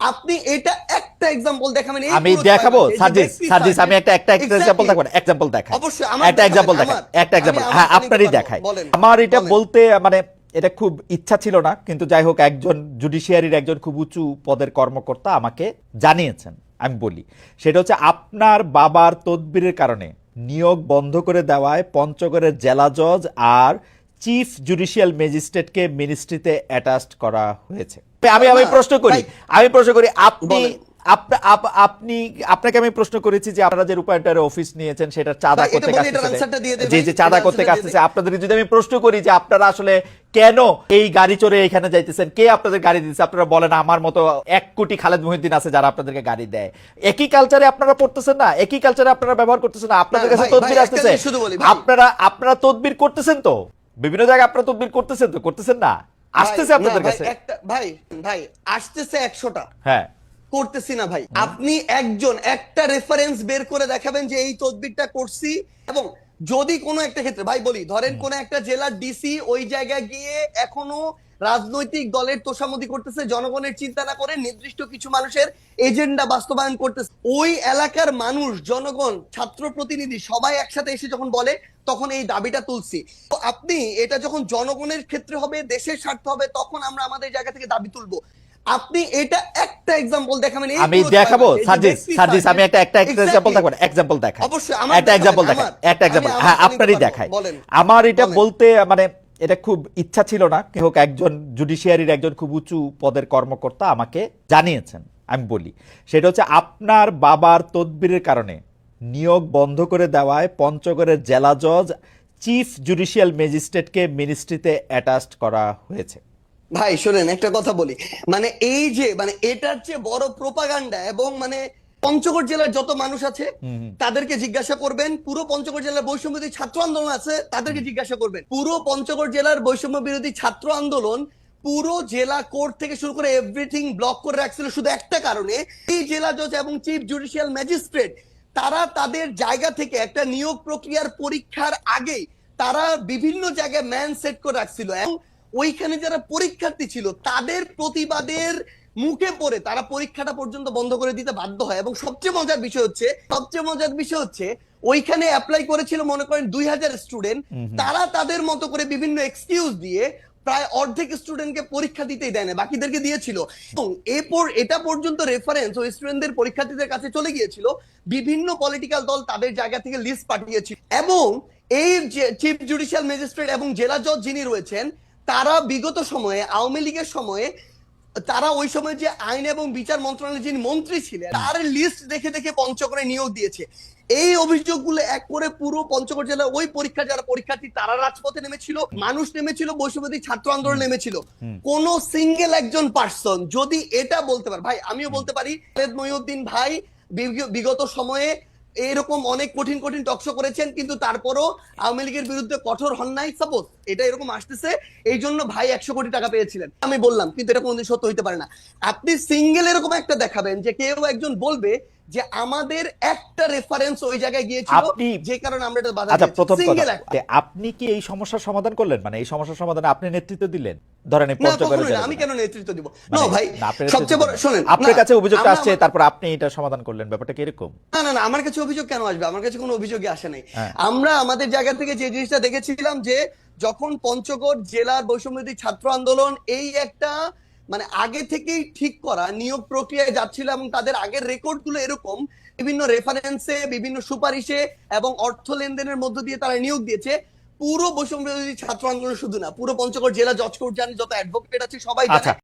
আপনি এটা একটা এক্সাম্পল দেখাবেন আমি দেখাবো ব্যক্তি সার্জিস আমি একটা একটা. এক্সাম্পল দেখাবো এক্সাম্পল দেখাই। অবশ্যই, আমার একটা এক্সাম্পল দেখাই একটা এক্সাম্পল হ্যাঁ আপনারই। দেখাই। আমার এটা বলতে মানে এটা খুব ইচ্ছা ছিল না কিন্তু যাই হোক একজন জুডিশিয়ারির একজন খুব উঁচু পদের কর্মকর্তা আমাকে জানিয়েছেন আমি বলি। সেটা হচ্ছে আপনার বাবার তদবিরের কারণে নিয়োগ বন্ধ করে দেওয়ায় পঞ্চগড়ের জেলা জজ আর চিফ জুডিশিয়াল ম্যাজিস্ট্রেটকে মিনিস্ট্রিতে অ্যাটাচড করা হয়েছে। আমি আমি প্রশ্ন করি আমি প্রশ্ন করি আপনি আপনি আপনাকে আমি প্রশ্ন করেছি যে আপনারা যে রূপায়ণটার অফিস নিয়েছেন সেটা চাঁদা করতে ভাই, জি চাঁদা করতে আপনাদের যদি আমি প্রশ্ন করি যে আপনারা আসলে কেন এই গাড়ি চড়ে এখানে যাইতেছেন কে আপনাদের গাড়ি দিচ্ছে আপনারা বলেন আমার মতো এক কোটি খালেদ মহিউদ্দিন আছে যারা আপনাদেরকে গাড়ি দেয়। একই কালচারে আপনারা পড়তেছেন না? একই কালচারে আপনারা ব্যবহার করতেছেন না? আপনাদের কাছে তদবির আসতেছে? আপনারা আপনারা তদবির করতেছেন তো? বিভিন্ন জায়গায় আপনারা তদবির করতেছেন তো করতেছেন না? আসতেছে আপনাদের কাছে? ভাই ভাই আসতেছে একশোটা। হ্যাঁ। করতেছি না ভাই। আপনি একজন একটা রেফারেন্স বের করে দেখাবেন যে এই তদবিরটা করছি এবং যদি কোনো একটা ক্ষেত্রে ভাই বলি ধরেন কোন একটা জেলার ডিসি ওই জায়গায় গিয়ে এখনও রাজনৈতিক দলের তোষামতি করতেছে জনগণের চিন্তা না করে নির্দিষ্ট কিছু মানুষের এজেন্ডা বাস্তবায়ন করতেছে। ওই এলাকার মানুষ জনগণ ছাত্র প্রতিনিধি সবাই একসাথে এসে যখন বলে তখন এই দাবিটা তুলছি। তো আপনি এটা যখন জনগণের ক্ষেত্রে হবে দেশের স্বার্থ হবে তখন আমরা আমাদের জায়গা থেকে দাবি তুলবো। আপনি এটা একটা এক্সাম্পল দেখাবেন। আমি দেখাবো সার্জিস সার্জিস আমি একটা একটা. এক্সাম্পল দেখাবো এক্সাম্পল দেখাই। অবশ্যই, আমার একটা এক্সাম্পল দেখাই একটা এক্সাম্পল হ্যাঁ আপনারই দেখাই। বলেন, আমার এটা বলতে মানে এটা খুব ইচ্ছা ছিল না। হোক, একজন জুডিশিয়ারির একজন খুব উঁচু পদের কর্মকর্তা আমাকে জানিয়েছেন, আমি বলি। সেটা হচ্ছে আপনার বাবার তদবিরের কারণে নিয়োগ বন্ধ করে দেওয়ায় পঞ্চগড়ের জেলা জজ চিফ জুডিশিয়াল ম্যাজিস্ট্রেটকে মিনিস্ট্রিতে অ্যাটাচড করা হয়েছে। ভাই, শোনেন, একটা কথা বলি। মানে এই যে মানে এটার চেয়ে বড় প্রোপাগান্ডা এবং মানে পঞ্চগড় জেলার যত মানুষ আছে তাদেরকে জিজ্ঞাসা করবেন পুরো পঞ্চগড় জেলার বৈষম্য বিরোধী ছাত্র আন্দোলন আছে তাদেরকে জিজ্ঞাসা করবেন। পুরো পঞ্চগড় জেলার বৈষম্য বিরোধী ছাত্র আন্দোলন পুরো জেলা কোর্ট থেকে শুরু করে এভরিথিং ব্লক করে রাখছিল। শুধু একটা কারণে এই জেলা জজ এবং চিফ জুডিশিয়াল ম্যাজিস্ট্রেট তারা তাদের জায়গা থেকে একটা নিয়োগ প্রক্রিয়ার পরীক্ষার আগেই তারা বিভিন্ন জায়গায় ম্যান সেট করে রাখছিল। এবং ওইখানে যারা পরীক্ষার্থী ছিল তাদের প্রতিবাদের মুখে পড়ে তারা পরীক্ষাটা পর্যন্ত বন্ধ করে দিতে বাধ্য হয়। এবং সবচেয়ে মজার বিষয় হচ্ছে সবচেয়ে মজার বিষয় হচ্ছে ওইখানে অ্যাপ্লাই করেছিল মনে করেন দুই হাজার স্টুডেন্ট তারা তাদের মতো করে বিভিন্ন এক্সকিউজ দিয়ে প্রায় অর্ধেক স্টুডেন্টকে পরীক্ষা দিতেই দেয় না বাকিদেরকে দিয়েছিল। এবং এরপর এটা পর্যন্ত রেফারেন্স ওই স্টুডেন্টদের পরীক্ষার্থীদের কাছে চলে গিয়েছিল বিভিন্ন পলিটিক্যাল দল তাদের জায়গা থেকে লিস্ট পাঠিয়েছিল। এবং এই যে চিফ জুডিশিয়াল ম্যাজিস্ট্রেট এবং জেলা জজ যিনি রয়েছেন তারা বিগত সময়ে আওয়ামী লীগের সময়ে তারা ওই সময় যে আইন এবং বিচার মন্ত্রণালয়ের যিনি মন্ত্রী ছিলেন তার লিস্ট দেখে দেখে পঞ্চগড়ে নিয়োগ দিয়েছে। এই অভিযোগগুলো এক করে পুরো পঞ্চগড় জেলার ওই পরীক্ষা যারা পরীক্ষার্থী তারা রাজপথে নেমেছিল মানুষ নেমেছিল বৈষম্যবাদী ছাত্র আন্দোলন নেমেছিল। কোন সিঙ্গেল একজন পার্সন যদি এটা বলতে পারে ভাই আমিও বলতে পারি মহিউদ্দিন ভাই বিগত সময়ে এরকম অনেক কঠিন কঠিন টকশো করেছেন, কিন্তু তারপরও আওয়ামী লীগের বিরুদ্ধে কঠোর হন নাই। সাপোজ এটা এরকম আসতেছে, এই জন্য ভাই একশো কোটি টাকা পেয়েছিলেন। আমি বললাম, কিন্তু এটা কোনোদিন সত্য হইতে পারে না। আপনি সিঙ্গেল এরকম একটা দেখাবেন যে কেউ একজন বলবে যে আমাদের একটা রেফারেন্স ওই জায়গায় গিয়েছিল যে কারণে আমরা এটা বাধা আচ্ছা প্রথম কথা আপনি কি এই সমস্যার সমাধান করলেন? মানে এই সমস্যার সমাধানে আপনি নেতৃত্ব দিলেন? ধরেন আমি কেন নেতৃত্ব দিব? মানে না ভাই সবচেয়ে বড় শোনেন। আপনার কাছে অভিযোগটা আসছে তারপর আপনি এটা সমাধান করলেন ব্যাপারটা কি এরকম? না না না আমার কাছে অভিযোগ কেন আসবে? আমার কাছে কোনো অভিযোগই আসে নাই। হ্যাঁ। আমরা আমাদের জায়গা থেকে যে জিনিসটা দেখেছিলাম যে যখন পঞ্চগড় জেলার বৈষম্যদী ছাত্র আন্দোলন এই একটা মানে আগে থেকেই ঠিক করা, নিয়োগ প্রক্রিয়ায় যাচ্ছিল এবং তাদের আগের রেকর্ডগুলো এরকম, বিভিন্ন রেফারেন্সে বিভিন্ন সুপারিশে এবং অর্থ লেনদেনের মধ্য দিয়ে তারা নিয়োগ দিয়েছে। পুরো বৈষম্য ছাত্র আন্দোলন শুধু না, পুরো পঞ্চগড় জেলা জজ কোর্ট জানি, যত অ্যাডভোকেট আছে সবাই আচ্ছা